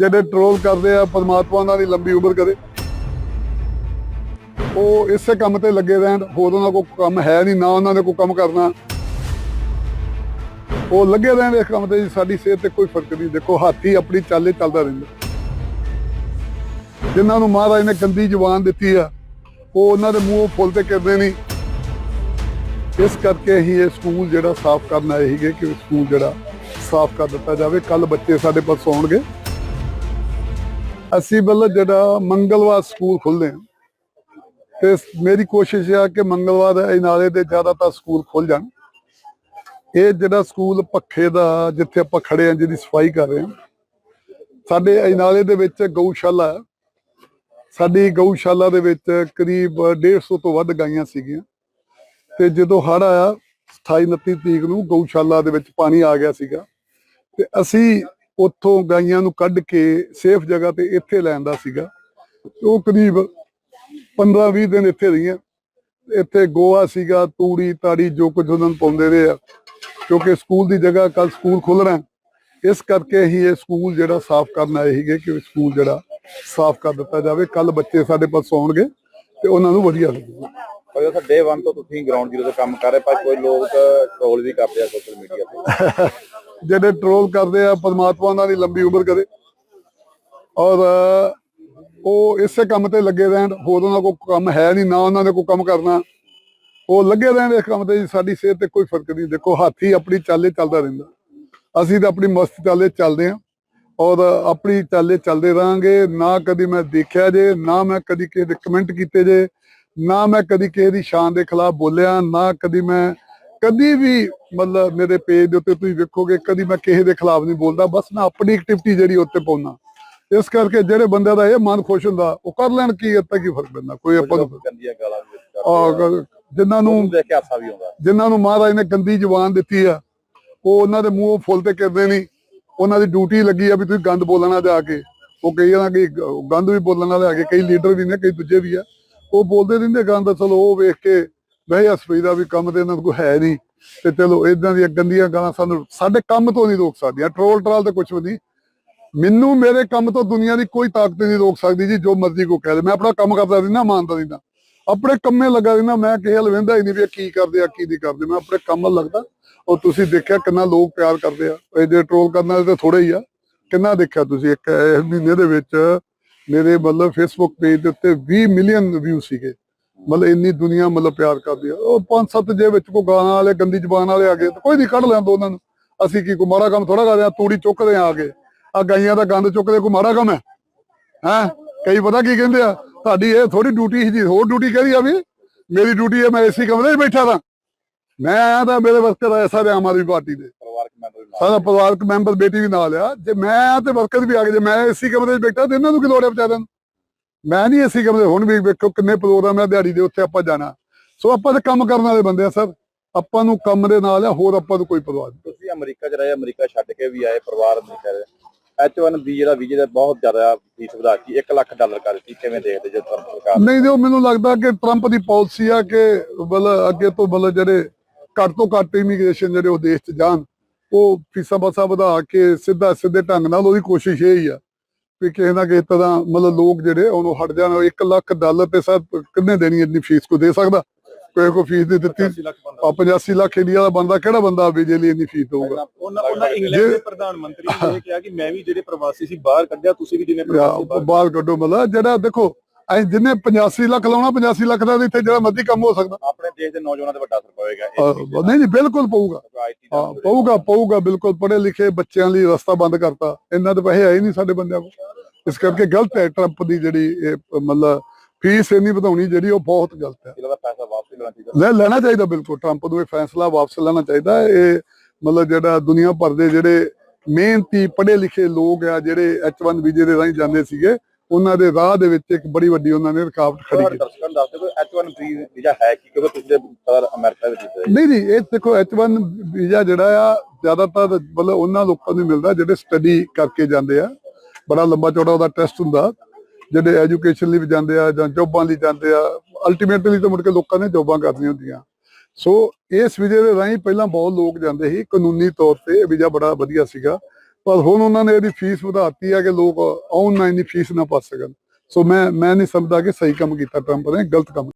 ਜਿਹੜੇ ਟਰੋਲ ਕਰਦੇ ਆ, ਪਰਮਾਤਮਾ ਉਹਨਾਂ ਦੀ ਲੰਬੀ ਉਮਰ ਕਰੇ। ਉਹ ਇਸੇ ਕੰਮ ਤੇ ਲੱਗੇ ਰਹਿਣ, ਹੋਰ ਉਹਨਾਂ ਕੋਲ ਕੰਮ ਹੈ ਨਹੀਂ, ਨਾ ਉਹਨਾਂ ਨੇ ਕੋਈ ਕੰਮ ਕਰਨਾ। ਉਹ ਲੱਗੇ ਰਹਿਣ ਇਸ ਕੰਮ ਤੇ ਸਾਡੀ ਸਿਹਤ ਤੇ ਕੋਈ ਫ਼ਰਕ ਨਹੀਂ। ਦੇਖੋ, ਹਾਥੀ ਆਪਣੀ ਚਾਲੇ ਚੱਲਦਾ ਰਹਿੰਦਾ। ਜਿਨ੍ਹਾਂ ਨੂੰ ਮਹਾਰਾਜ ਨੇ ਗੰਦੀ ਜ਼ੁਬਾਨ ਦਿੱਤੀ ਆ, ਉਹ ਉਹਨਾਂ ਦੇ ਮੂੰਹੋਂ ਫੁੱਲ ਤੇ ਕਰਦੇ ਨਹੀਂ। ਇਸ ਕਰਕੇ ਹੀ ਇਹ ਸਕੂਲ ਜਿਹੜਾ ਸਾਫ਼ ਕਰਨ ਆਏ ਸੀਗੇ ਕਿ ਸਕੂਲ ਜਿਹੜਾ ਸਾਫ਼ ਕਰ ਦਿੱਤਾ ਜਾਵੇ। ਕੱਲ ਬੱਚੇ ਸਾਡੇ ਪਾਸ ਆਉਣਗੇ। ਅਸੀਂ ਬੱਲ ਜਿਹੜਾ ਮੰਗਲਵਾਰ ਸਕੂਲ ਖੁੱਲਦੇ ਆ। ਤੇ ਮੇਰੀ ਕੋਸ਼ਿਸ਼ ਆ ਕਿ ਮੰਗਲਵਾਰ ਇਹ ਨਾਲੇ ਦੇ ਜ਼ਿਆਦਾਤਰ ਸਕੂਲ ਖੁੱਲ ਜਾਣ। ਇਹ ਜਿਹੜਾ ਸਕੂਲ ਪੱਖੇ ਦਾ, ਜਿੱਥੇ ਆਪਾਂ ਖੜੇ ਆ, ਜਿਹਦੀ ਸਫ਼ਾਈ ਕਰ ਰਹੇ ਆ। ਸਾਡੇ ਅਜਨਾਲੇ ਦੇ ਵਿੱਚ ਗਊਸ਼ਾਲਾ ਹੈ। ਸਾਡੀ ਗਊਸ਼ਾਲਾ ਦੇ ਵਿੱਚ ਕਰੀਬ 150 ਤੋਂ ਵੱਧ ਗਾਈਆਂ ਸੀਗੀਆਂ। ਤੇ ਜਦੋਂ ਹੜ੍ਹ ਆਇਆ 28 29 ਤਰੀਕ ਨੂੰ ਗਊਸ਼ਾਲਾ ਦੇ ਵਿੱਚ ਪਾਣੀ ਆ ਗਿਆ ਸੀਗਾ। ਤੇ ਅਸੀਂ ਉੱਥੋਂ ਗਾਈਆਂ ਨੂੰ ਕੱਢ ਕੇ ਸੇਫ ਜਗ੍ਹਾ ਤੇ ਇੱਥੇ ਲੈਂਦਾ ਸੀਗਾ। ਉਹ ਕਰੀਬ 15 20 ਦਿਨ ਇੱਥੇ ਰਹੀਆਂ। ਇੱਥੇ ਗੋਆ ਸੀਗਾ ਤੂੜੀ ਤਾੜੀ ਜੋ ਕੁਝ ਉਹਨਾਂ ਨੂੰ ਪਾਉਂਦੇ ਰਹੇ ਆ। ਕਿਉਂਕਿ ਸਕੂਲ ਦੀ ਜਗ੍ਹਾ ਕੱਲ ਸਕੂਲ ਖੁੱਲਣਾ ਇਸ ਕਰਕੇ ਹੀ ਇਹ ਸਕੂਲ ਜਿਹੜਾ ਸਾਫ਼ ਕਰਨ ਆਏ ਸੀਗੇ ਕਿ ਸਕੂਲ ਜਿਹੜਾ ਸਾਫ਼ ਕਰ ਦਿੱਤਾ ਜਾਵੇ। ਕੱਲ ਬੱਚੇ ਸਾਡੇ ਪਾਸ ਆਉਣਗੇ ਤੇ ਉਹਨਾਂ ਨੂੰ ਵਧੀਆ ਲੱਗੂਗਾ ਪਰ ਉਹ ਡੇ 1 ਤੋਂ ਤੁਸੀਂ ਗਰਾਊਂਡ ਜ਼ੀਰੋ ਤੇ ਕੰਮ ਕਰ ਰਹੇ ਪਰ ਕੋਈ ਲੋਕ ਟ੍ਰੋਲ ਵੀ ਕਰਦੇ ਆ ਸੋਸ਼ਲ ਮੀਡੀਆ ਤੇ। ਜਿਹੜੇ ਟਰੋਲ ਕਰਦੇ ਆ, ਪਰਮਾਤਮਾ ਉਹਨਾਂ ਦੀ ਲੰਬੀ ਉਮਰ ਕਰੇ। ਔਰ, ਉਹ ਇਸੇ ਕੰਮ ਤੇ ਲੱਗੇ ਰਹਿਣ, ਹੋਰ ਉਹਨਾਂ ਕੋਲ ਕੰਮ ਹੈ ਨਹੀਂ, ਨਾ ਉਹਨਾਂ ਨੇ ਕੋਈ ਕੰਮ ਕਰਨਾ। ਉਹ ਲੱਗੇ ਰਹਿਣ ਇਸ ਕੰਮ ਤੇ ਸਾਡੀ ਸਿਹਤ ਤੇ ਕੋਈ ਫ਼ਰਕ ਨਹੀਂ। ਦੇਖੋ, ਹਾਥੀ ਆਪਣੀ ਚਾਲੇ ਚੱਲਦਾ ਰਹਿੰਦਾ। ਅਸੀਂ ਤਾਂ ਆਪਣੀ ਮਸਤ ਚਾਲੇ ਚੱਲਦੇ ਹਾਂ। ਔਰ, ਆਪਣੀ ਚਾਲੇ ਚੱਲਦੇ ਰਹਾਂਗੇ। ਨਾ ਕਦੀ ਮੈਂ ਦੇਖਿਆ ਜੇ, ਨਾ ਮੈਂ ਕਦੀ ਕਿਸੇ ਦੇ ਕਮੈਂਟ ਕੀਤੇ ਜੇ। ਨਾ ਮੈਂ ਕਦੀ ਕਿਸੇ ਦੀ ਸ਼ਾਨ ਦੇ ਖਿਲਾਫ ਬੋਲਿਆ, ਨਾ ਕਦੀ ਮੈਂ ਕਦੀ ਵੀ ਮਤਲਬ ਮੇਰੇ ਪੇਜ ਦੇ ਉੱਤੇ ਤੁਸੀਂ ਵੇਖੋਗੇ ਕਦੀ ਮੈਂ ਕਿਸੇ ਦੇ ਖਿਲਾਫ ਨਹੀਂ ਬੋਲਦਾ ਬਸ ਮੈਂ ਆਪਣੀ ਐਕਟੀਵਿਟੀ ਜਿਹੜੀ ਉੱਤੇ ਪਾਉਣਾ ਇਸ ਕਰਕੇ ਜਿਹੜੇ ਬੰਦੇ ਦਾ ਇਹ ਮਨ ਖੁਸ਼ ਹੁੰਦਾ ਉਹ ਕਰ ਲੈਣ ਕੀ ਇੱਥੇ ਕੀ ਫ਼ਰਕ ਪੈਂਦਾ? ਕੋਈ ਆਪਾਂ ਨੂੰ ਗਾਲਾਂ ਆ। ਜਿਨ੍ਹਾਂ ਨੂੰ ਦੇਖ ਕੇ ਹਾਸਾ ਵੀ ਆਉਂਦਾ। ਜਿਨ੍ਹਾਂ ਨੂੰ ਮਹਾਰਾਜ ਨੇ ਗੰਦੀ ਜ਼ੁਬਾਨ ਦਿੱਤੀ ਆ ਉਹ ਉਹਨਾਂ ਦੇ ਮੂੰਹੋਂ ਫੁੱਲ ਤੇ ਕਰਦੇ ਨਹੀਂ। ਉਹਨਾਂ ਦੀ ਡਿਊਟੀ ਲੱਗੀ ਆ ਵੀ ਤੁਸੀਂ ਗੰਦ ਬੋਲਣਾ ਜਾ ਕੇ। ਉਹ ਕਈ ਨਾ ਕਿ ਗੰਦ ਵੀ ਬੋਲਣ ਵਾਲੇ ਆ ਕੇ ਕਈ ਲੀਡਰ ਵੀ ਨੇ ਕਈ ਦੂਜੇ ਵੀ ਆ। ਉਹ ਬੋਲਦੇ ਰਹਿੰਦੇ ਗੰਦ ਚਲੋ ਉਹ ਵੇਖ ਕੇ ਵਹਿ ਹਸਪੀ ਦਾ ਵੀ ਕੰਮ ਤੇ ਇਹਨਾਂ ਕੋਲ ਹੈ ਨਹੀਂ। ਤੇ ਚਲੋ ਇਦਾਂ ਦੀਆਂ ਗੰਦੀਆਂ ਗਾਲਾਂ ਸਾਨੂੰ ਸਾਡੇ ਕੰਮ ਤੋਂ ਨਹੀਂ ਰੋਕ ਸਕਦੀਆਂ। ਟਰੋਲ ਟਰਾਲ ਤੇ ਕੁਝ ਵੀ ਨਹੀਂ। ਮੈਨੂੰ ਮੇਰੇ ਕੰਮ ਤੋਂ ਦੁਨੀਆ ਦੀ ਕੋਈ ਤਾਕਤ ਨਹੀਂ ਰੋਕ ਸਕਦੀ ਜੀ, ਜੋ ਮਰਜ਼ੀ ਕੋ ਕਹਿ ਦੇ। ਮੈਂ ਆਪਣਾ ਕੰਮ ਕਰਦਾ ਰਹਿੰਦਾ, ਇਮਾਨਦਾਰੀ ਨਾਲ ਆਪਣੇ ਕੰਮੇ ਲੱਗਾ ਰਹਿੰਦਾ, ਮੈਂ ਕਿਸੇ ਹਲ ਵੇਂਦਾ ਹੀ ਨਹੀਂ ਵੀ ਇਹ ਕੀ ਕਰਦੇ ਆ, ਕੀ ਨਹੀਂ ਕਰਦੇ। ਮੈਂ ਆਪਣੇ ਕੰਮ ਲੱਗਦਾ। ਉਹ ਤੁਸੀਂ ਦੇਖਿਆ ਕਿੰਨਾ ਲੋਕ ਪਿਆਰ ਕਰਦੇ ਆ। ਇਹਦੇ ਟਰੋਲ ਕਰਨ ਵਾਲੇ ਤਾਂ ਥੋੜੇ ਹੀ ਆ। ਕਿੰਨਾ ਦੇਖਿਆ ਤੁਸੀਂ? ਇੱਕ ਇਸ ਮਹੀਨੇ ਦੇ ਵਿੱਚ ਮੇਰੇ ਮਤਲਬ ਫੇਸਬੁੱਕ ਪੇਜ ਦੇ ਉੱਤੇ 20 ਮਿਲੀਅਨ ਵਿਊ ਸੀਗੇ। ਮਤਲਬ ਇੰਨੀ ਦੁਨੀਆ ਮਤਲਬ ਪਿਆਰ ਕਰਦੀ ਆ। ਉਹ ਪੰਜ ਸੱਤ ਜੇ ਵਿੱਚ ਕੋ ਗਾਣਾ ਵਾਲੇ ਗੰਦੀ ਜ਼ਬਾਨ ਵਾਲੇ ਆ ਗਏ ਤਾਂ ਕੋਈ ਨਹੀਂ ਕੱਢ ਲੈਂਦਾ ਉਹਨਾਂ ਨੂੰ। ਅਸੀਂ ਕੀ ਕੋ ਮਾੜਾ ਕੰਮ ਥੋੜਾ ਕਰਦੇ ਆ? ਤੂੜੀ ਚੁੱਕਦੇ ਆ ਆ ਕੇ ਆ ਗਾਈਆਂ ਦਾ ਗੰਦ ਚੁੱਕਦੇ ਕੋਈ ਮਾੜਾ ਕੰਮ ਹੈ? ਹੈ? ਕਈ ਪਤਾ ਕੀ ਕਹਿੰਦੇ ਆ? ਤੁਹਾਡੀ ਇਹ ਥੋੜੀ ਡਿਊਟੀ ਸੀ ਜੀ। ਹੋਰ ਡਿਊਟੀ ਕਿਹੜੀ ਆ ਵੀ? ਮੇਰੀ ਡਿਊਟੀ ਹੈ ਮੈਂ ਏਸੀ ਕਮਰੇ 'ਚ ਬੈਠਾ ਤਾਂ। ਮੈਂ ਆਇਆ ਤਾਂ ਮੇਰੇ ਵਰਕਰ ਆਏ ਸਾਰੇ ਆਮ ਆਦਮੀ ਪਾਰਟੀ ਦੇ। ਪਰਿਵਾਰਕ ਮੈਂਬਰ ਵੀ ਨਾਲ ਸਾਰਾ ਪਰਿਵਾਰਕ ਮੈਂਬਰ ਬੇਟੀ ਵੀ ਨਾਲ ਆ। ਜੇ ਮੈਂ ਆਇਆ ਤੇ ਵਰਕਰ ਵੀ ਆ ਗਏ ਜੇ ਮੈਂ ਏਸੀ ਕਮਰੇ 'ਚ ਬੈਠਾ ਤੇ ਇਹਨਾਂ ਨੂੰ ਕੀ ਲੋੜ ਹੈ ਵਿਚਾਰਿਆਂ ਨੂੰ? ਮੈਂ ਨਹੀਂ ਏਸੀ ਕਮਰੇ ਹੁਣ ਵੀ ਵੇਖੋ ਕਿੰਨੇ ਪ੍ਰੋਗਰਾਮ ਆ ਦਿਹਾੜੀ ਦੇ ਉੱਥੇ ਆਪਾਂ ਜਾਣਾ। ਸੋ ਆਪਾਂ ਤਾਂ ਕੰਮ ਕਰਨ ਵਾਲੇ ਬੰਦੇ ਆ ਸਰ। ਆਪਾਂ ਨੂੰ ਕੰਮ ਦੇ ਨਾਲ ਆ ਹੋਰ ਆਪਾਂ ਨੂੰ ਕੋਈ ਪਰਵਾਹ ਨਹੀਂ। ਤੁਸੀਂ ਅਮਰੀਕਾ ਚ ਰਹੇ ਅਮਰੀਕਾ ਛੱਡ ਕੇ ਵੀ ਆਏ ਪਰਿਵਾਰ ਅਮਰੀਕਾ ਦੇ H1B ਜਿਹੜਾ ਵੀਜ਼ੇ ਦਾ ਬਹੁਤ ਜ਼ਿਆਦਾ ਫੀਸ ਵਧਾਤੀ 1 ਲੱਖ ਡਾਲਰ ਕਰ ਦਿੱਤੀ ਕਿਵੇਂ ਦੇਖਦੇ ਜੇ ਤੁਹਾਨੂੰ ਸਰਕਾਰ? ਨਹੀਂ ਜੋ ਮੈਨੂੰ ਲੱਗਦਾ ਕਿ ਟਰੰਪ ਦੀ ਪਾਲਿਸੀ ਆ ਕਿ ਮਤਲਬ ਅੱਗੇ ਤੋਂ ਮਤਲਬ ਜਿਹੜੇ ਘੱਟ ਤੋਂ ਘੱਟ ਇਮੀਗ੍ਰੇਸ਼ਨ ਜਿਹੜੇ ਉਹ ਦੇਸ਼ 'ਚ ਜਾਣ ਉਹ ਫੀਸਾਂ ਬਸਾ ਵਧਾ ਕੇ ਸਿੱਧਾ ਸਿੱਧੇ ਢੰਗ ਨਾਲ ਉਹਦੀ ਕੋਸ਼ਿਸ਼ ਇਹ ਹੀ ਆ। ਵੀ ਕਿਸੇ ਨਾ ਕਿਸੇ ਤਰ੍ਹਾਂ ਮਤਲਬ ਲੋਕ ਜਿਹੜੇ ਉਹਨੂੰ ਹਟ ਜਾਣ 1 ਲੱਖ ਡਾਲਰ ਤੇ ਸਰ ਕਿੰਨੇ ਦੇਣੀ ਇੰਨੀ ਫੀਸ ਕੋ ਦੇ ਸਕਦਾ? ਕੋਈ ਕੋ ਫੀਸ ਨਹੀਂ ਦਿੱਤੀ। 80 ਲੱਖ ਬੰਦਾ। ਆ 85 ਲੱਖ ਇੰਡੀਆ ਦਾ ਬੰਦਾ ਕਿਹੜਾ ਬੰਦਾ ਵੀਜ਼ੇ ਲਈ ਇੰਨੀ ਫੀਸ ਦਊਗਾ? ਉਹਨਾਂ ਉਹਨਾਂ ਇੰਗਲੈਂਡ ਦੇ ਪ੍ਰਧਾਨ ਮੰਤਰੀ ਨੇ ਕਿਹਾ ਕਿ ਮੈਂ ਵੀ ਜਿਹੜੇ ਪ੍ਰਵਾਸੀ ਸੀ ਬਾਹਰ ਕੱਢਿਆ ਤੁਸੀਂ ਵੀ ਜਿੰਨੇ ਪ੍ਰਵਾਸੀ ਜਾਂ ਬਾਹਰ ਕੱਢੋ ਮਤਲਬ। ਜਿਹੜਾ ਦੇਖੋ ਅਸੀਂ ਜਿੰਨੇ 85 ਲੱਖ ਲਾਉਣਾ 85 ਲੱਖ ਦਾ ਇੱਥੇ ਜਿਹੜਾ ਮਰਜ਼ੀ ਕੰਮ ਹੋ ਸਕਦਾ। ਦੇਸ਼ ਦੇ ਨੌਜਵਾਨਾਂ ਤੇ ਵੱਡਾ ਅਸਰ ਪਵੇਗਾ ਅਹ ਨਹੀਂ ਨਹੀਂ ਬਿਲਕੁਲ ਪਊਗਾ। ਆਈਟੀ ਹਾਂ ਪਊਗਾ ਪਊਗਾ ਬਿਲਕੁਲ ਪੜ੍ਹੇ ਲਿਖੇ ਬੱਚਿਆਂ ਲਈ ਰਸਤਾ ਬੰਦ ਕਰਤਾ। ਇਹਨਾਂ ਦੇ ਪੈਸੇ ਆਏ ਨਹੀਂ ਸਾਡੇ ਬੰਦਿਆਂ ਕੋਲ। ਇਸ ਕਰਕੇ ਗਲਤ ਹੈ ਟਰੰਪ ਦੀ ਜਿਹੜੀ ਇਹ ਮਤਲਬ ਫੀਸ ਇੰਨੀ ਵਧਾਉਣੀ ਜਿਹੜੀ ਉਹ ਬਹੁਤ ਗਲਤ ਹੈ। ਪੈਸਾ ਵਾਪਸ ਲੈਣਾ ਚਾਹੀਦਾ। ਲੈ ਲੈਣਾ ਚਾਹੀਦਾ ਬਿਲਕੁਲ ਟਰੰਪ ਨੂੰ ਇਹ ਫੈਸਲਾ ਵਾਪਸ ਲੈਣਾ ਚਾਹੀਦਾ। ਹੈ। ਇਹ ਮਤਲਬ ਜਿਹੜਾ ਦੁਨੀਆ ਭਰ ਦੇ ਜਿਹੜੇ ਮਿਹਨਤੀ ਪੜ੍ਹੇ ਲਿਖੇ ਲੋਕ ਆ ਜਿਹੜੇ H1 ਵੀਜ਼ੇ ਦੇ ਰਾਹੀਂ ਜਾਂਦੇ ਸੀਗੇ ਉਹਨਾਂ ਦੇ ਰਾਹ ਦੇ ਵਿੱਚ ਇੱਕ ਬੜੀ ਵੱਡੀ ਉਹਨਾਂ ਨੇ ਰੁਕਾਵਟ ਖੜੀ ਕੀਤੀ। ਦਰਸ਼ਕਾਂ ਦੱਸ ਦਿਓ ਕਿ H1B ਵੀਜ਼ਾ ਹੈ ਕੀ? ਕਿਉਂਕਿ ਤੁਸੀਂ ਦੇ ਸਰ ਅਮਰੀਕਾ ਵਿੱਚ ਨਹੀਂ ਨਹੀਂ ਇਹ ਦੇਖੋ H1 ਵੀਜ਼ਾ ਜਿਹੜਾ ਆ ਜ਼ਿਆਦਾਤਰ ਮਤਲਬ ਉਹਨਾਂ ਲੋਕਾਂ ਨੂੰ ਮਿਲਦਾ ਜਿਹੜੇ ਸਟੱਡੀ ਕਰਕੇ ਜਾਂਦੇ ਆ। ਬੜਾ ਲੰਬਾ ਚੌੜਾ ਉਹਦਾ ਟੈਸਟ ਹੁੰਦਾ। ਜਿਹੜੇ ਐਜੂਕੇਸ਼ਨ ਲਈ ਜਾਂਦੇ ਆ ਜਾਂ ਜੋਬਾਂ ਲਈ ਜਾਂਦੇ ਆ ਅਲਟੀਮੇਟਲੀ ਤਾਂ ਮੁੜ ਕੇ ਲੋਕਾਂ ਨੇ ਜੋਬਾਂ ਕਰਨੀਆਂ ਹੁੰਦੀਆਂ। ਸੋ ਇਸ ਵੀਜ਼ੇ ਦੇ ਰਾਹੀਂ ਪਹਿਲਾਂ ਬਹੁਤ ਲੋਕ ਜਾਂਦੇ ਸੀ ਕਾਨੂੰਨੀ ਤੌਰ ਤੇ ਵੀਜ਼ਾ ਬੜਾ ਵਧੀਆ ਸੀਗਾ। ਪਰ ਹੁਣ ਉਹਨਾਂ ਨੇ ਇਹਦੀ ਫੀਸ ਵਧਾਤੀ ਹੈ ਕਿ ਲੋਕ ਆਨਲਾਈਨ ਦੀ ਫੀਸ ਨਾ ਭਰ ਸਕਣ। ਸੋ ਮੈਂ ਮੈਂ ਨਹੀਂ ਸਮਝਦਾ ਕਿ ਸਹੀ ਕੰਮ ਕੀਤਾ ਟਰੰਪ ਨੇ, ਗਲਤ ਕੰਮ